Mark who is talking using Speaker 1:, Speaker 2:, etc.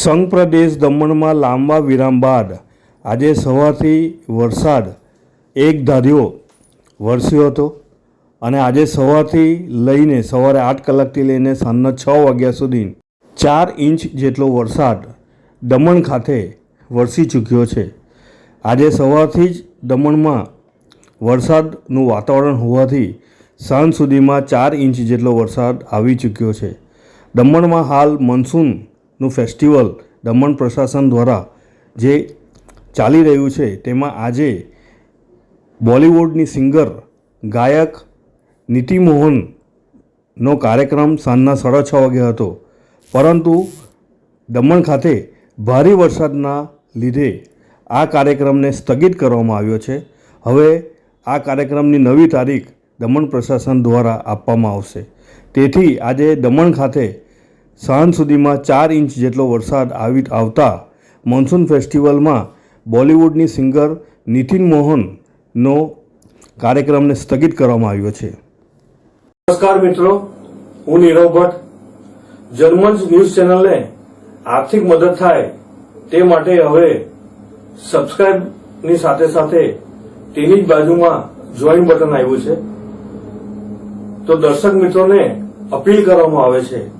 Speaker 1: સંઘ પ્રદેશ દમણમાં લાંબા વિરામ બાદ આજે સવારથી વરસાદ એક ધાર્યો વરસ્યો હતો અને આજે સવારથી લઈને સવારે આઠ કલાકથી લઈને સાંજના છ વાગ્યા સુધી ચાર ઇંચ જેટલો વરસાદ દમણ ખાતે વરસી ચૂક્યો છે. આજે સવારથી જ દમણમાં વરસાદનું વાતાવરણ હોવાથી સાંજ સુધીમાં ચાર ઇંચ જેટલો વરસાદ આવી ચૂક્યો છે. દમણમાં હાલ મોન્સૂનનું ફેસ્ટિવલ દમણ પ્રશાસન દ્વારા જે ચાલી રહ્યું છે, તેમાં આજે બોલિવૂડની સિંગર, ગાયક નીતિ મોહનનો કાર્યક્રમ સાંજના સાડા છ વાગે હતો. પરંતુ દમણ ખાતે ભારે વરસાદના લીધે આ કાર્યક્રમને સ્થગિત કરવામાં આવ્યો છે. હવે આ કાર્યક્રમની નવી તારીખ દમણ પ્રશાસન દ્વારા આપવામાં આવશે. તેથી આજે દમણ ખાતે સાંજ સુધીમાં ચાર ઇંચ જેટલો વરસાદ આવી આવતા મોન્સૂન ફેસ્ટિવલમાં બોલિવૂડની સિંગર નીતિન મોહનનો કાર્યક્રમને સ્થગિત કરવામાં આવ્યો છે. નમસ્કાર મિત્રો, હું નીરવ ભટ્ટ. જર્મન્સ ન્યૂઝ ચેનલને આર્થિક મદદ થાય તે માટે હવે સબસ્ક્રાઇબની સાથે સાથે તેની જ બાજુમાં જોઈન બટન આવ્યું છે. તો દર્શક મિત્રોને અપીલ કરવામાં આવે છે